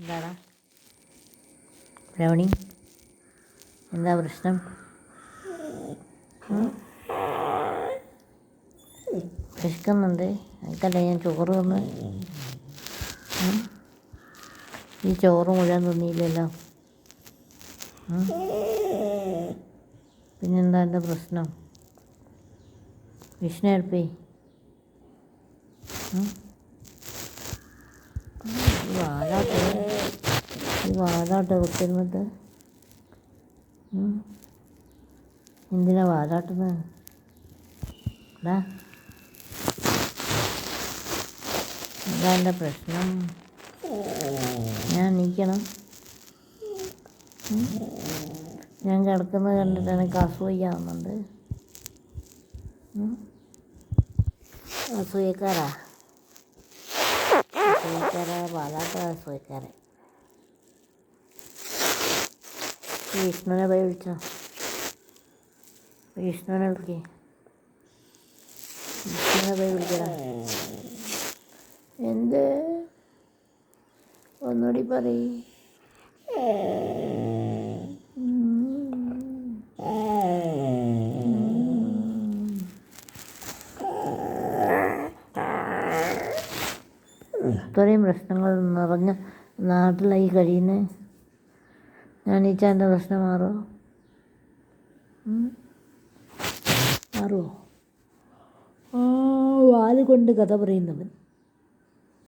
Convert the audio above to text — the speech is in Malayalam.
എന്താടാ രമണി എന്താ പ്രശ്നം? വിശക്കുന്നുണ്ട്. അതല്ല ഞാൻ ചോറ് വന്ന്? ഈ ചോറ് മുഴുവൻ തിന്നിയില്ലല്ലോ? പിന്നെന്താ എന്റെ പ്രശ്നം? വിഷ്ണു എടുപ്പേ വാഴ ഈ കുത്തിരുന്നിട്ട്. ഉം? എന്തിനാ വാതാട്ടുന്നത് എന്താ എന്റെ പ്രശ്നം. ഞാൻ നീക്കണം? ഞാൻ കിടക്കുന്നത് കണ്ടിട്ട് എനിക്ക് അസൂയാവുന്നുണ്ട്? അസൂയക്കാരാ. അസൂയക്കാരാ വാതാട്ട അസൂയക്കാരൻ ഈ വിഷ്ണുവിനെ പോയി വിളിച്ചോ. വിഷ്ണുവിനെ വിളിക്കേ. വിഷ്ണുവിനെ പോയി വിളിക്കടാ. എന്ത്? ഒന്നുകൂടി പറയ്. ഇത്രയും പ്രശ്നങ്ങൾ നിറഞ്ഞ നാട്ടിലായി കഴിയുന്നത് ഞാൻ ഈ എന്റെ പ്രശ്നം മാറുമോ മാറുമോ വാൽ കൊണ്ട് കഥ പറയുന്നവൻ.